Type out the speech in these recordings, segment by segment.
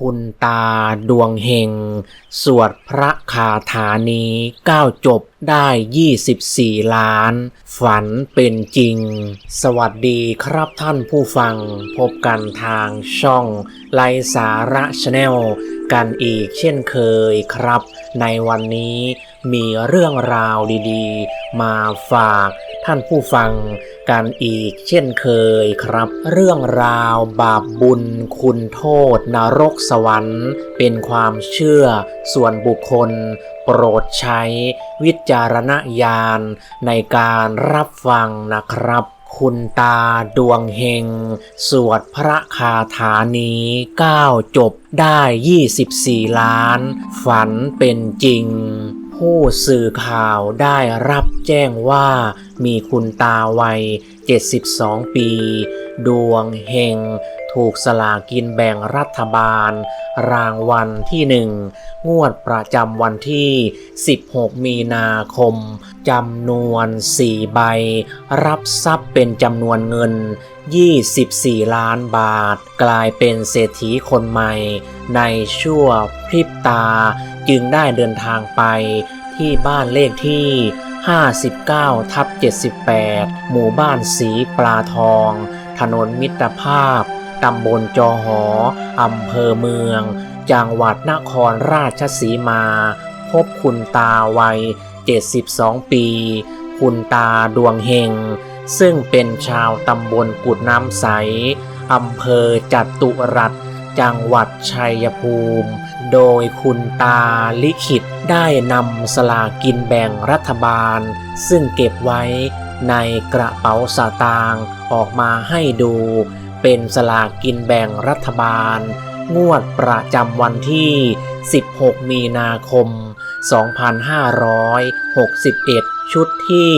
คุณตาดวงเฮง สวดพระคาถานี้ก้าวจบได้ 24 ล้าน ฝันเป็นจริง สวัสดีครับท่านผู้ฟัง พบกันทางช่องไลสาระชาแนลกันอีกเช่นเคยครับ ในวันนี้มีเรื่องราวดีๆ มาฝาก ท่านผู้ฟังกันอีกเช่นเคยครับ เรื่องราวบาปบุญคุณโทษนรกสวรรค์ เป็นความเชื่อส่วนบุคคล โปรดใช้วิจารณญาณในการรับฟังนะครับคุณตาดวงเฮง สวดพระคาถานี้9จบได้ 24 ล้าน ฝันเป็นจริง ผู้สื่อข่าวได้รับแจ้งว่ามีคุณตาวัย 72 ปี ดวงเฮงถูกสลากินแบ่งรัฐบาล รางวัลที่หนึ่งงวดประจำวันที่ 16 มีนาคมจำนวน 4 ใบ รับทรัพย์เป็นจำนวนเงิน 24 ล้านบาท กลายเป็นเศรษฐีคนใหม่ ในชั่วพริบตา จึงได้เดินทางไปที่บ้านเลขที่ 59 ทับ 78 หมู่บ้านสีปลาทอง ถนนมิตรภาพ ตำบลจอหอ อำเภอเมือง จังหวัดนครราชสีมา พบคุณตาวัย 72 ปี คุณตาดวงเฮง ซึ่งเป็นชาวตำบลกุดน้ำใส อำเภอจัตุรัส จังหวัดชัยภูมิ โดยคุณตาลิขิตได้นำสลากินแบ่งรัฐบาล ซึ่งเก็บไว้ในกระเป๋าสตางค์ออกมาให้ดู เป็นสลากินแบ่งรัฐบาล งวดประจำวันที่ 16 มีนาคม 2561 ชุดที่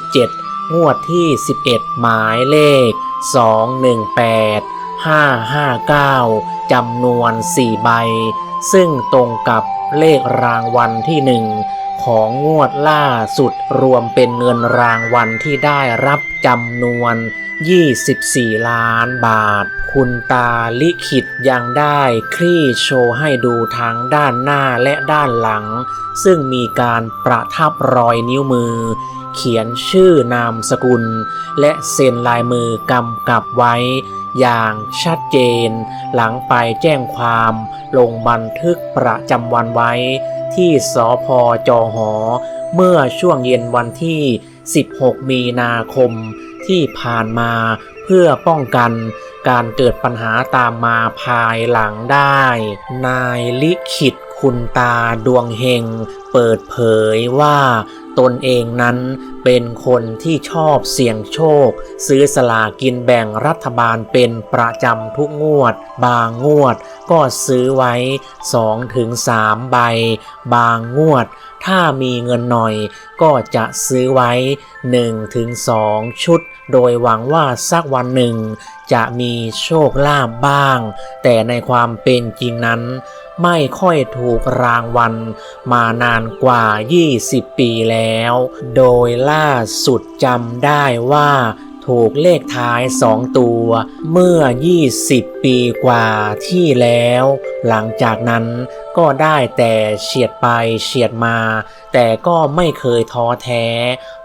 37 งวดที่ 11 หมายเลข 218 559 จำนวน 4 ใบ ซึ่งตรงกับเลขรางวัลที่หนึ่งของงวดล่าสุดรวมเป็นเงินรางวัลที่ได้รับจำนวน 24 ล้านบาท คุณตาลิขิตยังได้คลี่โชว์ให้ดูทั้งด้านหน้าและด้านหลัง ซึ่งมีการประทับรอยนิ้วมือ เขียนชื่อนามสกุล และเซ็นลายมือกำกับไว้ อย่างชัดเจน หลังไปแจ้งความลงบันทึกประจำวันไว้ ที่สพจอหอ เมื่อช่วงเย็นวันที่ 16 มีนาคมที่ผ่านมาเพื่อป้องกันการเกิดปัญหาตามมาภายหลังได้ นายลิขิตคุณตาดวงเฮงเปิดเผยว่า ตนเองนั้นเป็นคนที่ชอบเสี่ยงโชค ซื้อสลากินแบ่งรัฐบาลเป็นประจำทุกงวด บางงวดก็ซื้อไว้ 2-3 ใบ บางงวด ถ้ามีเงินหน่อยก็จะซื้อไว้ 1-2 ชุด โดยหวังว่าสักวันหนึ่ง จะมีโชคลาภบ้าง แต่ในความเป็นจริงนั้นไม่ค่อยถูกรางวัลมานานกว่า 20 ปีแล้วโดยล่าสุดจำได้ว่าถูกเลขท้าย 2 ตัว เมื่อ 20 ปีกว่าที่แล้ว หลังจากนั้นก็ได้แต่เฉียดไปเฉียดมา แต่ก็ไม่เคยท้อแท้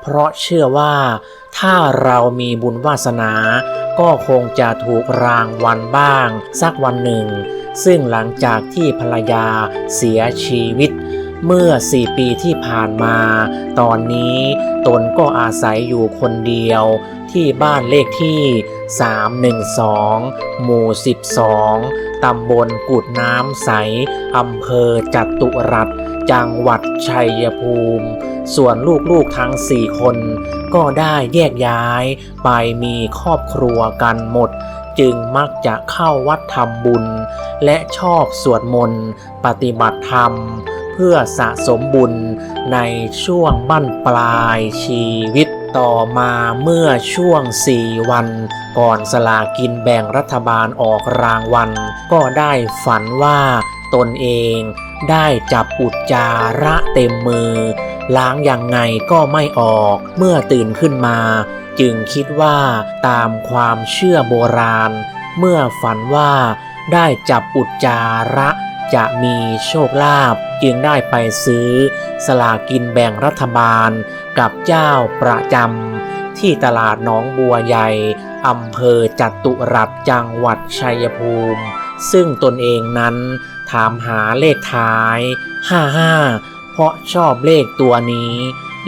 เพราะเชื่อว่าถ้าเรามีบุญวาสนา ก็คงจะถูกรางวัลบ้าง สักวันหนึ่ง ซึ่งหลังจากที่ภรรยาเสียชีวิต เมื่อ4ปีที่ผ่านมา ตอนนี้ตนก็อาศัยอยู่คนเดียวที่บ้านเลขที่ 312 หมู่ 12 ตำบลกุดน้ำใส อำเภอจัตุรัส จังหวัดชัยภูมิ ส่วนลูกๆทั้ง4คนก็ได้แยกย้ายไปมีครอบครัวกันหมด จึงมักจะเข้าวัดทำบุญ และชอบสวดมนต์ปฏิบัติธรรม เพื่อสะสมบุญในช่วงบั้นปลายชีวิตต่อมาเมื่อช่วง 4 วัน ก่อนสลากินแบ่งรัฐบาลออกรางวัล ก็ได้ฝันว่าตนเองได้จับอุจจาระเต็มมือ ล้างยังไงก็ไม่ออกเมื่อตื่นขึ้นมา จึงคิดว่าตามความเชื่อโบราณ เมื่อฝันว่าได้จับอุจจาระ จะมีโชคลาภจึงได้ไปซื้อ สลากินแบ่งรัฐบาลกับเจ้าประจำที่ตลาดหนองบัวใหญ่อำเภอจัตุรัสจังหวัดชัยภูมิ ซึ่งตนเองนั้นถามหาเลขท้าย 55 เพราะชอบเลขตัวนี้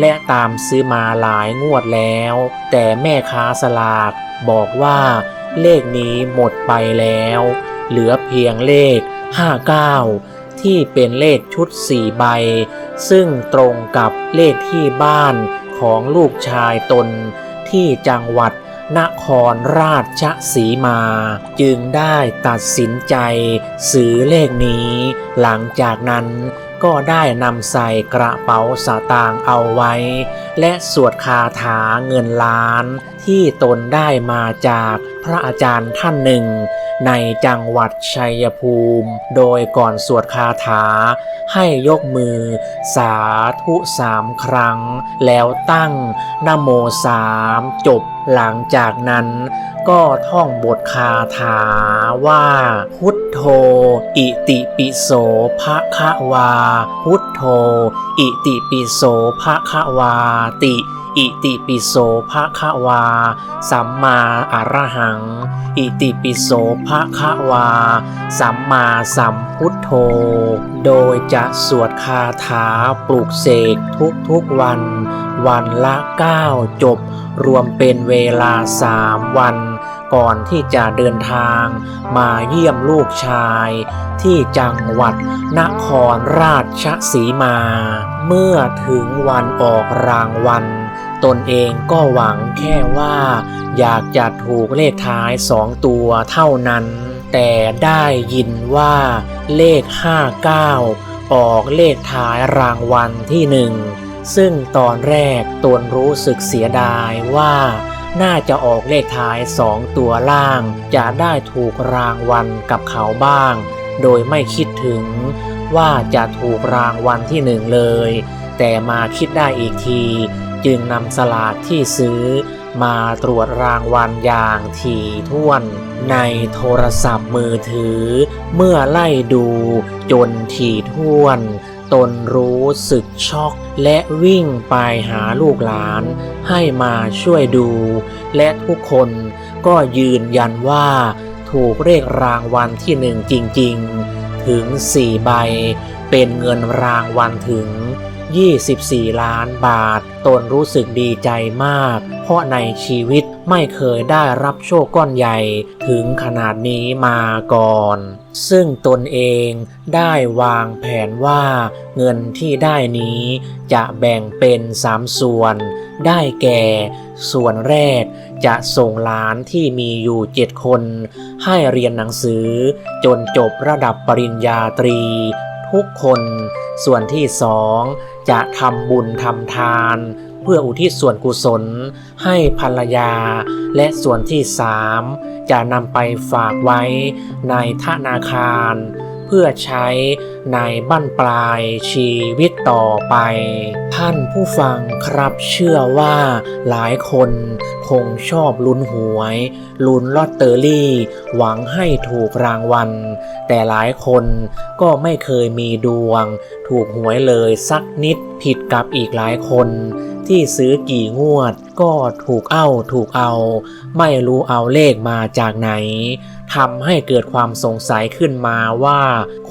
และตามซื้อมาหลายงวดแล้ว แต่แม่ค้าสลากบอกว่าเลขนี้หมดไปแล้ว เหลือเพียงเลข 59 ที่เป็นเลขชุด 4 ใบ ซึ่งตรงกับเลขที่บ้านของลูกชายตนที่จังหวัดนครราชสีมา จึงได้ตัดสินใจซื้อเลขนี้ หลังจากนั้นก็ได้นำใส่กระเป๋าสตางค์เอาไว้ และสวดคาถาเงินล้าน ที่ตนได้มาจากพระอาจารย์ท่านหนึ่ง ในจังหวัดชัยภูมิ โดยก่อนสวดคาถา ให้ยกมือ สาธุสามครั้ง แล้วตั้งนโมสามจบหลังจากนั้นก็ท่องบทคาถาว่า พุทโธ อิติปิโสภะคะวา พุทโธ อิติปิโสภะคะวาติ อิติปิโสภะคะวา สัมมาอรหัง อิติปิโสภะคะวา สัมมาสัมพุทโธ โดยจะสวดคาถาปลูกเสกทุกๆวัน วันละ 9 จบ รวมเป็นเวลาสามวันก่อนที่จะเดินทางมาเยี่ยมลูกชาย ที่จังหวัดนครราชสีมา เมื่อถึงวันออกรางวัล ตนเองก็หวังแค่ว่า อยากจะถูกเลขท้ายสองตัวเท่านั้น แต่ได้ยินว่าเลข 59 ออกเลขท้ายรางวัลที่หนึ่งซึ่งตอนแรกตนรู้สึกเสียดายว่า น่าจะออกเลขท้ายสองตัวล่าง จะได้ถูกรางวัลกับเขาบ้าง โดยไม่คิดถึงว่าจะถูกรางวัลที่หนึ่งเลย แต่มาคิดได้อีกที จึงนำสลากที่ซื้อมาตรวจรางวัลอย่างถี่ถ้วน ในโทรศัพท์มือถือ เมื่อไล่ดูจนถี่ถ้วน ตนรู้สึกช็อกและวิ่งไปหาลูกหลาน ให้มาช่วยดู และทุกคนก็ยืนยันว่า ถูกเลขรางวัลที่หนึ่งจริง ๆ ถึง 4 ใบ เป็นเงินรางวัลถึง 24 ล้านบาท ตนรู้สึกดีใจมาก เพราะในชีวิตไม่เคยได้รับโชคก้อนใหญ่ ถึงขนาดนี้มาก่อน ซึ่งตนเองได้วางแผนว่าเงินที่ได้นี้จะแบ่งเป็นสามส่วน ได้แก่ ส่วนแรกจะส่งหลานที่มีอยู่เจ็ดคน ให้เรียนหนังสือจนจบระดับปริญญาตรี ทุกคนส่วนที่สองจะทำบุญทำทาน เพื่ออุทิศส่วนกุศลให้ภรรยา และส่วนที่สามจะนำไปฝากไว้ในธนาคาร เพื่อใช้ในบั้นปลายชีวิตต่อไป ท่านผู้ฟังครับเชื่อว่าหลายคนคงชอบลุ้นหวย ลุ้นลอตเตอรี่ หวังให้ถูกรางวัล แต่หลายคนก็ไม่เคยมีดวง ถูกหวยเลยสักนิดผิดกับอีกหลายคน ที่ซื้อกี่งวด ก็ถูกเอาถูกเอา ไม่รู้เอาเลขมาจากไหนทำให้เกิดความสงสัยขึ้นมาว่า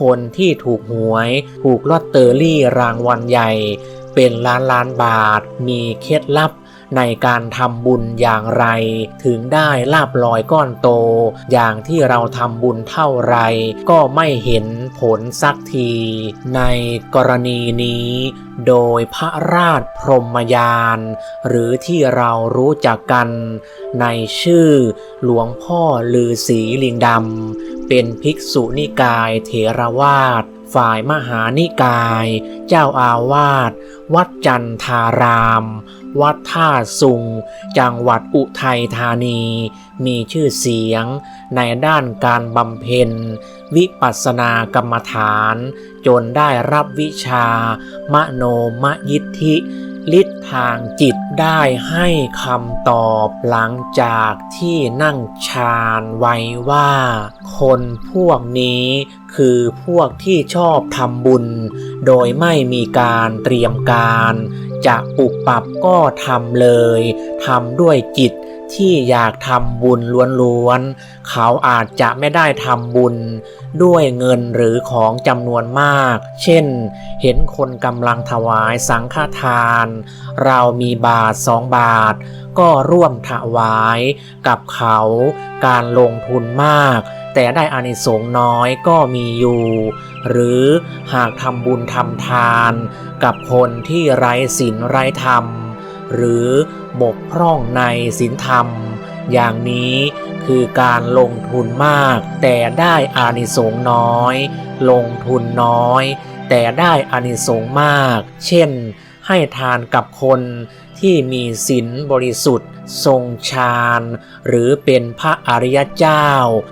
คนที่ถูกหวย ถูกลอตเตอรี่รางวัลใหญ่ เป็นล้านล้านบาท มีเคล็ดลับ ในการทำบุญอย่างไร ถึงได้ลาบลอยก้อนโต อย่างที่เราทำบุญเท่าไร ก็ไม่เห็นผลสักที ในกรณีนี้ โดยพระราชพรหมยาน หรือที่เรารู้จักกัน ในชื่อหลวงพ่อลือศรีลิงดำเป็นภิกษุนิกายเถรวาทฝ่ายมหานิกาย เจ้าอาวาสวัดจันทาราม วัดท่าสุง จังหวัดอุทัยธานี มีชื่อเสียงในด้านการบำเพ็ญ วิปัสสนากรรมฐาน จนได้รับวิชา มโนมยิทธิฤทธิ์ทางจิตได้ให้คำตอบหลังจากที่นั่งฌานไว้ว่า คนพวกนี้คือพวกที่ชอบทำบุญ โดยไม่มีการเตรียมการ จะปุบปับก็ทำเลยทำด้วยจิต ที่อยากทำบุญล้วนๆ เขาอาจจะไม่ได้ทำบุญ ด้วยเงินหรือของจำนวนมาก เช่น เห็นคนกำลังถวายสังฆทาน เรามีบาทสองบาท ก็ร่วมถวายกับเขาการลงทุนมาก แต่ได้อานิสงส์น้อยก็มีอยู่ หรือหากทำบุญทำทาน กับคนที่ไร้ศีลไร้ธรรม หรือบกพร่องในศีลธรรม อย่างนี้คือการลงทุนมาก แต่ได้อานิสงส์น้อย ลงทุนน้อย แต่ได้อานิสงส์มาก เช่น ให้ทานกับคนที่มีศีลบริสุทธิ์ทรงฌานหรือเป็นพระอริยเจ้า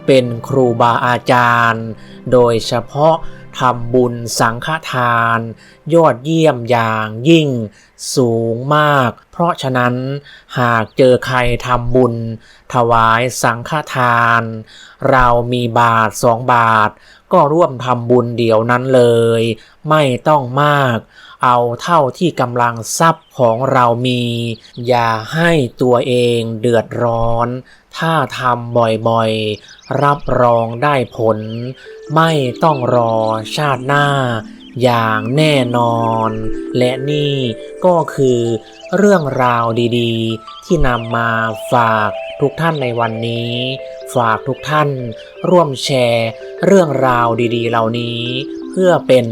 เป็นครูบาอาจารย์ โดยเฉพาะ ทำบุญสังฆทาน ยอดเยี่ยมอย่างยิ่งสูงมาก เพราะฉะนั้นหากเจอใครทำบุญ ถวายสังฆทาน เรามีบาทสองบาท ก็ร่วมทำบุญเดี๋ยวนั้นเลย ไม่ต้องมาก เอาเท่าที่กำลังทรัพย์ของเรามี อย่าให้ตัวเองเดือดร้อน ถ้าทำบ่อยๆ รับรองได้ผล ไม่ต้องรอชาติหน้า อย่างแน่นอน และนี่ก็คือเรื่องราวดีๆ ที่นำมาฝากทุกท่านในวันนี้ ฝากทุกท่านร่วมแชร์ เรื่องราวดีๆ เหล่านี้ เพื่อเป็น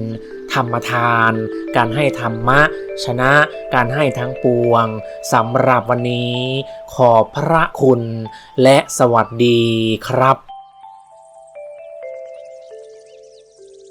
ธรรมทาน การให้ธรรมะ ชนะการให้ทั้งปวงสำหรับวันนี้ ขอพระคุณและสวัสดีครับ